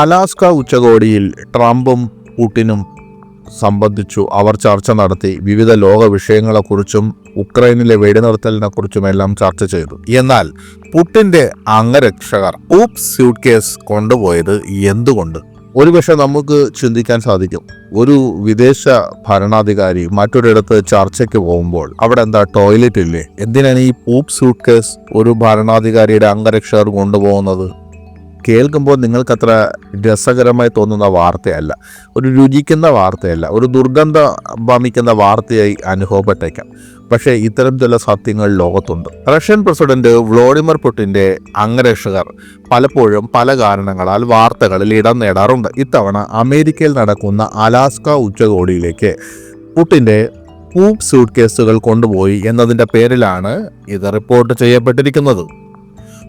Alaska ഉച്ചകോടിയിൽ ട്രംപും പുടിനും സംബന്ധിച്ചു അവർ ചർച്ച നടത്തി വിവിധ ലോക വിഷയങ്ങളെക്കുറിച്ചും ഉക്രൈനിലെ വെടിനിർത്തലിനെ കുറിച്ചുമെല്ലാം ചർച്ച ചെയ്തു. എന്നാൽ പുട്ടിന്റെ അംഗരക്ഷകർ ഊപ് സ്യൂട്ട് കേസ് കൊണ്ടുപോയത് എന്തുകൊണ്ട്? ഒരുപക്ഷെ നമുക്ക് ചിന്തിക്കാൻ സാധിക്കും. ഒരു വിദേശ ഭരണാധികാരി മറ്റൊരിടത്ത് ചർച്ചയ്ക്ക് പോകുമ്പോൾ അവിടെ എന്താ ടോയ്ലറ്റ് ഇല്ലേ എന്തിനാണ് ഈ പൂപ്പ് സ്യൂട്ട് കേസ് ഒരു ഭരണാധികാരിയുടെ അംഗരക്ഷകർ കൊണ്ടുപോകുന്നത്? കേൾക്കുമ്പോൾ നിങ്ങൾക്കത്ര രസകരമായി തോന്നുന്ന വാർത്തയല്ല. ഒരു രുചിക്കുന്ന വാർത്തയല്ല. ഒരു ദുർഗന്ധ വമിക്കുന്ന വാർത്തയായി അനുഭവപ്പെട്ടേക്കാം. പക്ഷേ ഇത്തരം ചില സത്യങ്ങൾ ലോകത്തുണ്ട്. റഷ്യൻ പ്രസിഡന്റ് വ്ളോഡിമിർ പുട്ടിന്റെ അംഗരക്ഷകർ പലപ്പോഴും പല കാരണങ്ങളാൽ വാർത്തകളിൽ ഇടം നേടാറുണ്ട്. ഇത്തവണ അമേരിക്കയിൽ നടക്കുന്ന അലാസ്ക ഉച്ചകോടിയിലേക്ക് പുട്ടിന്റെ പൂപ്പ് സൂട്ട് കേസുകൾ കൊണ്ടുപോയി എന്നതിന്റെ പേരിലാണ് ഇത് റിപ്പോർട്ട് ചെയ്യപ്പെട്ടിരിക്കുന്നത്.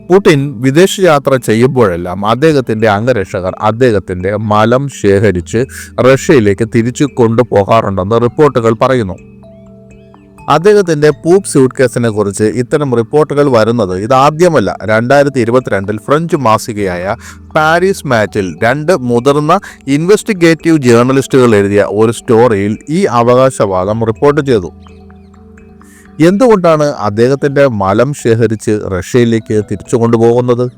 പുടിൻ വിദേശയാത്ര ചെയ്യുമ്പോഴെല്ലാം അദ്ദേഹത്തിന്റെ അംഗരക്ഷകർ അദ്ദേഹത്തിന്റെ മലം ശേഖരിച്ച് റഷ്യയിലേക്ക് തിരിച്ചു കൊണ്ടുപോകാറുണ്ടെന്ന് റിപ്പോർട്ടുകൾ പറയുന്നു. അദ്ദേഹത്തിന്റെ പൂപ്പ് സ്യൂട്ട് കേസിനെ കുറിച്ച് ഇത്തരം റിപ്പോർട്ടുകൾ വരുന്നത് ഇതാദ്യമല്ല. രണ്ടായിരത്തി ഇരുപത്തിരണ്ടിൽ ഫ്രഞ്ച് മാസികയായ പാരീസ് മാച്ചിൽ രണ്ട് മുതിർന്ന ഇൻവെസ്റ്റിഗേറ്റീവ് ജേർണലിസ്റ്റുകൾ എഴുതിയ ഒരു സ്റ്റോറിയിൽ ഈ അവകാശവാദം റിപ്പോർട്ട് ചെയ്തു. എന്തുകൊണ്ടാണ് അദ്ദേഹത്തിന്റെ മലം ശേഖരിച്ച് റഷ്യയിലേക്ക് തിരിച്ചു കൊണ്ടുപോകുന്നത്?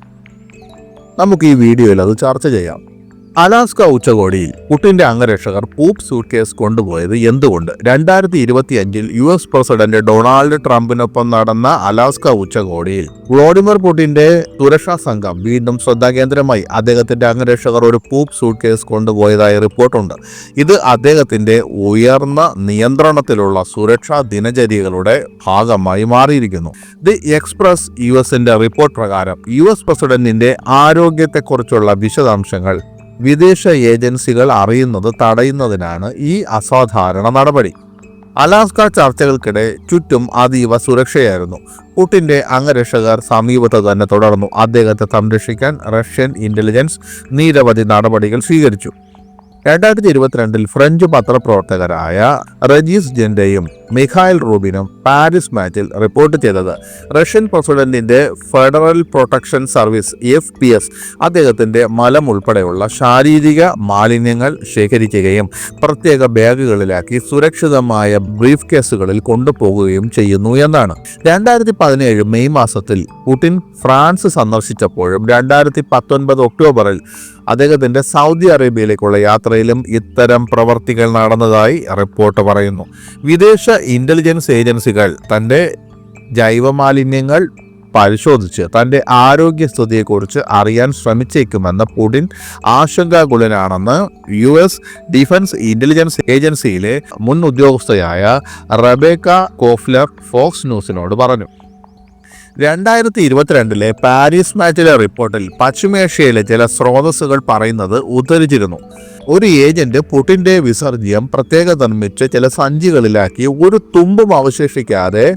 നമുക്ക് ഈ വീഡിയോയിൽ അത് ചർച്ച ചെയ്യാം. അലാസ്ക ഉച്ചകോടിയിൽ പുട്ടിന്റെ അംഗരക്ഷകർ പൂപ്പ് സൂട്ട് കേസ് കൊണ്ടുപോയത് എന്തുകൊണ്ട്? രണ്ടായിരത്തി ഇരുപത്തി അഞ്ചിൽ യു എസ് പ്രസിഡന്റ് ഡൊണാൾഡ് ട്രംപിനൊപ്പം നടന്ന അലാസ്ക ഉച്ചകോടിയിൽ വ്ളാഡിമിർ പുടിന്റെ സുരക്ഷാ സംഘം വീണ്ടും ശ്രദ്ധാകേന്ദ്രമായി അദ്ദേഹത്തിന്റെ അംഗരക്ഷകർ ഒരു പൂപ്പ് സൂട്ട് കേസ് കൊണ്ടുപോയതായി റിപ്പോർട്ടുണ്ട്. ഇത് അദ്ദേഹത്തിന്റെ ഉയർന്ന നിയന്ത്രണത്തിലുള്ള സുരക്ഷാ ദിനചര്യകളുടെ ഭാഗമായി മാറിയിരിക്കുന്നു. ദി എക്സ്പ്രസ് യു എസിന്റെ റിപ്പോർട്ട് പ്രകാരം യു എസ് പ്രസിഡന്റിന്റെ ആരോഗ്യത്തെക്കുറിച്ചുള്ള വിശദാംശങ്ങൾ വിദേശ ഏജൻസികൾ അറിയുന്നത് തടയുന്നതിനാണ് ഈ അസാധാരണ നടപടി. അലാസ്ക ചർച്ചകൾക്കിടെ ചുറ്റും അതീവ സുരക്ഷയായിരുന്നു. പുട്ടിന്റെ അംഗരക്ഷകർ സമീപത്ത് തന്നെ തുടർന്നു. അദ്ദേഹത്തെ സംരക്ഷിക്കാൻ റഷ്യൻ ഇന്റലിജൻസ് നിരവധി നടപടികൾ സ്വീകരിച്ചു. രണ്ടായിരത്തി ഇരുപത്തിരണ്ടിൽ ഫ്രഞ്ച് പത്രപ്രവർത്തകരായ റജീസ് ജെൻഡയും മിഖായൽ റൂബിനും പാരീസ് മാറ്റിൽ റിപ്പോർട്ട് ചെയ്തത് റഷ്യൻ പ്രസിഡന്റിന്റെ federal protection service F P S അദ്ദേഹത്തിന്റെ മലം ഉൾപ്പെടെയുള്ള ശാരീരിക മാലിന്യങ്ങൾ ശേഖരിക്കുകയും പ്രത്യേക ബാഗുകളിലാക്കി സുരക്ഷിതമായ ബ്രീഫ് കേസുകളിൽ കൊണ്ടുപോകുകയും ചെയ്യുന്നു എന്നാണ്. രണ്ടായിരത്തി പതിനേഴ് മെയ് മാസത്തിൽ പുടിൻ ഫ്രാൻസ് സന്ദർശിച്ചപ്പോഴും രണ്ടായിരത്തി പത്തൊൻപത് ഒക്ടോബറിൽ അദ്ദേഹത്തിന്റെ സൗദി അറേബ്യയിലേക്കുള്ള യാത്രയിലും ഇത്തരം പ്രവർത്തികൾ നടന്നതായി റിപ്പോർട്ട് പറയുന്നു. വിദേശ ഇന്റലിജൻസ് ഏജൻസികൾ തന്റെ ജൈവമാലിന്യങ്ങൾ പരിശോധിച്ച് തന്റെ ആരോഗ്യസ്ഥിതിയെക്കുറിച്ച് അറിയാൻ ശ്രമിച്ചേക്കുമെന്ന് പുടിൻ ആശങ്കാകുലനാണെന്ന് യു എസ് ഡിഫൻസ് ഇന്റലിജൻസ് ഏജൻസിയിലെ മുൻ ഉദ്യോഗസ്ഥയായ റബേക്ക കോഫ്ലർ ഫോക്സ് ന്യൂസിനോട് പറഞ്ഞു. രണ്ടായിരത്തി ഇരുപത്തിരണ്ടിലെ പാരീസ് മാച്ചിലെ റിപ്പോർട്ടിൽ പശ്ചിമേഷ്യയിലെ ചില സ്രോതസ്സുകൾ പറയുന്നത് ഉദ്ധരിച്ചിരുന്നു. ഒരു ഏജന്റ് പുടിന്റെ വിസർജ്യം പ്രത്യേക നിർമ്മിച്ച് ചില സഞ്ചികളിലാക്കി ഒരു തുമ്പും അവശേഷിക്കാതെ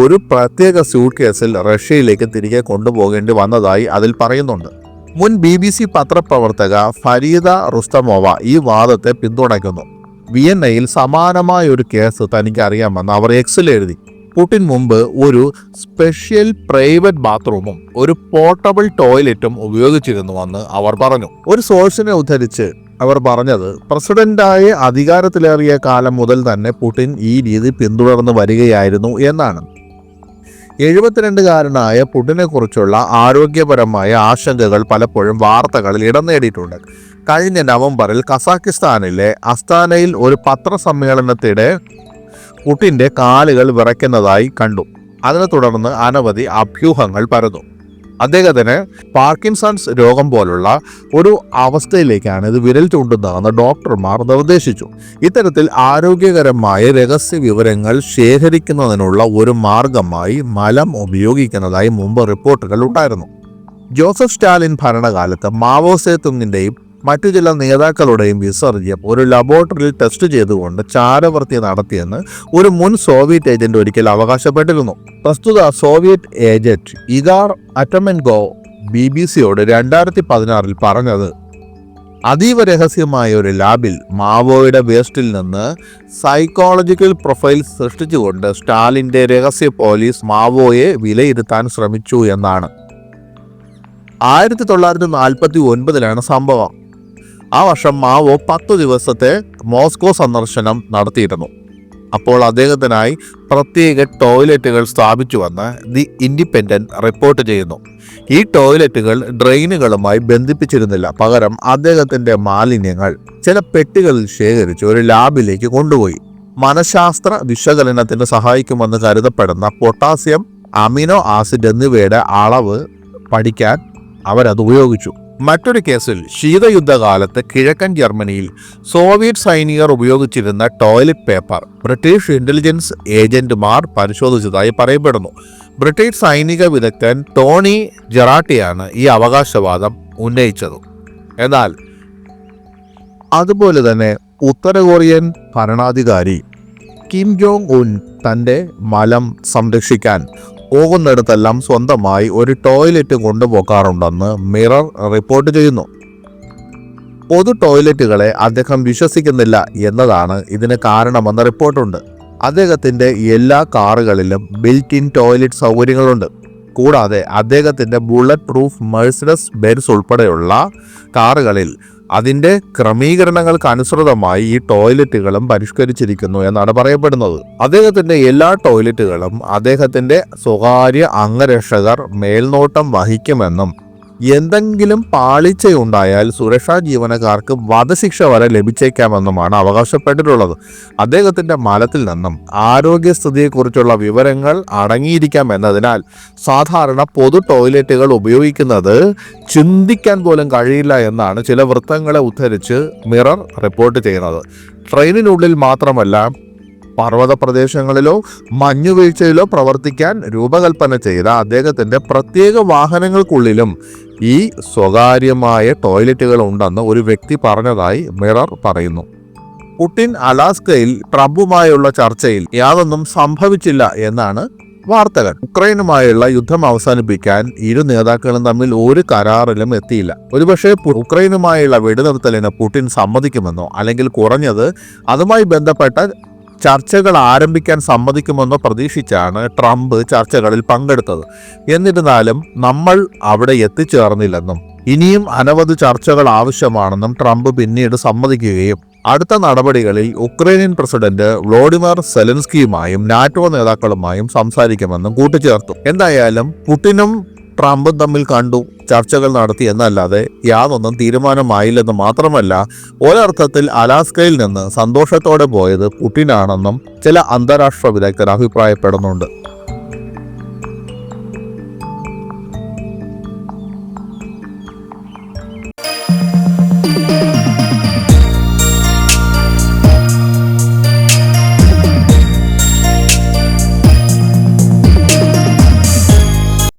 ഒരു പ്രത്യേക സ്യൂട്ട് കേസിൽ റഷ്യയിലേക്ക് തിരികെ കൊണ്ടുപോകേണ്ടി വന്നതായി അതിൽ പറയുന്നുണ്ട്. മുൻ ബി ബി സി പത്രപ്രവർത്തക ഫരീദ റുസ്തമോവ ഈ വാദത്തെ പിന്തുണയ്ക്കുന്നു. വിയന്നയിൽ സമാനമായ ഒരു കേസ് തനിക്ക് അറിയാമെന്ന് അവർ എക്സിൽ എഴുതി. പുടിൻ മുമ്പ് ഒരു സ്പെഷ്യൽ പ്രൈവറ്റ് ബാത്റൂമും ഒരു പോർട്ടബിൾ ടോയ്ലറ്റും ഉപയോഗിച്ചിരുന്നുവെന്ന് അവർ പറഞ്ഞു. ഒരു സോഴ്സിനെ ഉദ്ധരിച്ച് അവർ പറഞ്ഞത് പ്രസിഡന്റായ അധികാരത്തിലേറിയ കാലം മുതൽ തന്നെ പുടിൻ ഈ രീതി പിന്തുടർന്ന് വരികയായിരുന്നു എന്നാണ്. എഴുപത്തിരണ്ടുകാരനായ പുടിനെ കുറിച്ചുള്ള ആരോഗ്യപരമായ ആശങ്കകൾ പലപ്പോഴും വാർത്തകളിൽ ഇടം നേടിയിട്ടുണ്ട്. കഴിഞ്ഞ നവംബറിൽ കസാക്കിസ്ഥാനിലെ അസ്താനയിൽ ഒരു പത്രസമ്മേളനത്തിടെ പുട്ടിന്റെ കാലുകൾ വിറയ്ക്കുന്നതായി കണ്ടു. അതിനെ തുടർന്ന് അനവധി അഭ്യൂഹങ്ങൾ പരന്നു. അദ്ദേഹത്തിന് പാർക്കിൻസൺസ് രോഗം പോലുള്ള ഒരു അവസ്ഥയിലേക്കാണ് ഇത് വിരൽ ചൂണ്ടുന്നതെന്ന് ഡോക്ടർമാർ നിർദ്ദേശിച്ചു. ഇത്തരത്തിൽ ആരോഗ്യകരമായ രഹസ്യ വിവരങ്ങൾ ശേഖരിക്കുന്നതിനുള്ള ഒരു മാർഗമായി മലം ഉപയോഗിക്കുന്നതായി മുമ്പ് റിപ്പോർട്ടുകൾ ഉണ്ടായിരുന്നു. ജോസഫ് സ്റ്റാലിൻ ഭരണകാലത്ത് മാവോ സേതുങ്ങിന്റെയും മറ്റു ചില നേതാക്കളുടെയും വിസർജ്യം ഒരു ലബോറട്ടറിയിൽ ടെസ്റ്റ് ചെയ്തുകൊണ്ട് ചാരവൃത്തി നടത്തിയെന്ന് ഒരു മുൻ സോവിയറ്റ് ഏജന്റ് ഒരിക്കൽ അവകാശപ്പെട്ടിരുന്നു. പ്രസ്തുത Soviet agent Igor Atamenko B B സിയോട് രണ്ടായിരത്തി പതിനാറിൽ പറഞ്ഞത് അതീവ രഹസ്യമായ ഒരു ലാബിൽ മാവോയുടെ വേസ്റ്റിൽ നിന്ന് സൈക്കോളജിക്കൽ പ്രൊഫൈൽ സൃഷ്ടിച്ചുകൊണ്ട് സ്റ്റാലിന്റെ രഹസ്യ പോലീസ് മാവോയെ വിലയിരുത്താൻ ശ്രമിച്ചു എന്നാണ്. ആയിരത്തി തൊള്ളായിരത്തി നാൽപ്പത്തി ഒൻപതിലാണ് സംഭവം. ആ വർഷം മാവോ പത്തു ദിവസത്തെ മോസ്കോ സന്ദർശനം നടത്തിയിരുന്നു. അപ്പോൾ അദ്ദേഹത്തിനായി പ്രത്യേക ടോയ്ലറ്റുകൾ സ്ഥാപിച്ചുവെന്ന് ദി ഇൻഡിപെൻഡന്റ് റിപ്പോർട്ട് ചെയ്യുന്നു. ഈ ടോയ്ലറ്റുകൾ ഡ്രെയിനുകളുമായി ബന്ധിപ്പിച്ചിരുന്നില്ല. പകരം അദ്ദേഹത്തിന്റെ മാലിന്യങ്ങൾ ചില പെട്ടികളിൽ ശേഖരിച്ച് ഒരു ലാബിലേക്ക് കൊണ്ടുപോയി. മനഃശാസ്ത്ര വിശകലനത്തിന് സഹായിക്കുമെന്ന് കരുതപ്പെടുന്ന പൊട്ടാസ്യം അമിനോ ആസിഡ് എന്നിവയുടെ അളവ് പഠിക്കാൻ അവരത് ഉപയോഗിച്ചു. മറ്റൊരു കേസിൽ ശീതയുദ്ധകാലത്ത് കിഴക്കൻ ജർമ്മനിയിൽ സോവിയറ്റ് സൈനികർ ഉപയോഗിച്ചിരുന്ന ടോയ്ലറ്റ് പേപ്പർ ബ്രിട്ടീഷ് ഇന്റലിജൻസ് ഏജന്റുമാർ പരിശോധിച്ചതായി പറയപ്പെടുന്നു. ബ്രിട്ടീഷ് സൈനിക വിദഗ്ധൻ ടോണി ജെറാട്ടിയാണ് ഈ അവകാശവാദം ഉന്നയിച്ചത്. എന്നാൽ അതുപോലെ തന്നെ ഉത്തര കൊറിയൻ ഭരണാധികാരി കിം ജോങ് ഉൻ തന്റെ മലം സംരക്ഷിക്കാൻ പോകുന്നിടത്തെല്ലാം സ്വന്തമായി ഒരു ടോയ്ലറ്റ് കൊണ്ടുപോകാറുണ്ടെന്ന് മിറർ റിപ്പോർട്ട് ചെയ്യുന്നു. പൊതു ടോയ്ലറ്റുകളെ അദ്ദേഹം വിശ്വസിക്കുന്നില്ല എന്നതാണ് ഇതിന് കാരണമെന്ന റിപ്പോർട്ടുണ്ട്. അദ്ദേഹത്തിന്റെ എല്ലാ കാറുകളിലും ബിൽറ്റ് ഇൻ ടോയ്ലറ്റ് സൗകര്യങ്ങളുണ്ട്. കൂടാതെ അദ്ദേഹത്തിന്റെ ബുള്ളറ്റ് പ്രൂഫ് മെഴ്സിഡസ് ബെൻസ് ഉൾപ്പെടെയുള്ള കാറുകളിൽ അതിന്റെ ക്രമീകരണങ്ങൾക്ക് അനുസൃതമായി ഈ ടോയ്ലറ്റുകളും പരിഷ്കരിച്ചിരിക്കുന്നു എന്നാണ് പറയപ്പെടുന്നത്. അദ്ദേഹത്തിന്റെ എല്ലാ ടോയ്ലറ്റുകളും അദ്ദേഹത്തിന്റെ സ്വകാര്യ അംഗരക്ഷകർ മേൽനോട്ടം വഹിക്കുമെന്നും എന്തെങ്കിലും പാളിച്ചയുണ്ടായാൽ സുരക്ഷാ ജീവനക്കാർക്ക് വധശിക്ഷ വരെ ലഭിച്ചേക്കാമെന്നുമാണ് അവകാശപ്പെട്ടിട്ടുള്ളത്. അദ്ദേഹത്തിന്റെ മലത്തിൽ നിന്നും ആരോഗ്യസ്ഥിതിയെക്കുറിച്ചുള്ള വിവരങ്ങൾ അടങ്ങിയിരിക്കാം എന്നതിനാൽ സാധാരണ പൊതു ടോയ്ലറ്റുകൾ ഉപയോഗിക്കുന്നത് ചിന്തിക്കാൻ പോലും കഴിയില്ല എന്നാണ് ചില വൃത്തങ്ങളെ ഉദ്ധരിച്ച് മിറർ റിപ്പോർട്ട് ചെയ്യുന്നത്. ട്രെയിനിനുള്ളിൽ മാത്രമല്ല പർവത പ്രദേശങ്ങളിലോ മഞ്ഞുവീഴ്ചയിലോ പ്രവർത്തിക്കാൻ രൂപകൽപ്പന ചെയ്ത അദ്ദേഹത്തിന്റെ പ്രത്യേക വാഹനങ്ങൾക്കുള്ളിലും ഈ സ്വകാര്യമായ ടോയ്ലറ്റുകൾ ഉണ്ടെന്ന് ഒരു വ്യക്തി പറഞ്ഞതായി മിറർ പറയുന്നു. പുടിൻ അലാസ്കയിൽ ട്രംപുമായുള്ള ചർച്ചയിൽ യാതൊന്നും സംഭവിച്ചില്ല എന്നാണ് വാർത്തകൾ. ഉക്രൈനുമായുള്ള യുദ്ധം അവസാനിപ്പിക്കാൻ ഇരു നേതാക്കളും തമ്മിൽ ഒരു കരാറിലും എത്തിയില്ല. ഒരുപക്ഷെ ഉക്രൈനുമായുള്ള വെടിനിർത്തലിന് പുടിൻ സമ്മതിക്കുമെന്നോ അല്ലെങ്കിൽ കുറഞ്ഞത് അതുമായി ബന്ധപ്പെട്ട ചർച്ചകൾ ആരംഭിക്കാൻ സമ്മതിക്കുമെന്ന് പ്രതീക്ഷിച്ചാണ് ട്രംപ് ചർച്ചകളിൽ പങ്കെടുത്തത്. എന്നിരുന്നാലും നമ്മൾ അവിടെ എത്തിച്ചേർന്നില്ലെന്നും ഇനിയും അനവധി ചർച്ചകൾ ആവശ്യമാണെന്നും ട്രംപ് പിന്നീട് സമ്മതിക്കുകയും അടുത്ത നടപടികളിൽ ഉക്രൈനിയൻ പ്രസിഡന്റ് വ്ളോഡിമർ സെലൻസ്കിയുമായും നാറ്റോ നേതാക്കളുമായും സംസാരിക്കുമെന്നും കൂട്ടിച്ചേർത്തു. എന്തായാലും പുടിനും ട്രംപും തമ്മിൽ കണ്ടു ചർച്ചകൾ നടത്തി എന്നല്ലാതെ യാതൊന്നും തീരുമാനമായില്ലെന്ന് മാത്രമല്ല ഒരർത്ഥത്തിൽ അലാസ്കയിൽ നിന്ന് സന്തോഷത്തോടെ പോയത് പുടിനാണെന്നും ചില അന്താരാഷ്ട്ര വിദഗ്ധർ അഭിപ്രായപ്പെടുന്നുണ്ട്.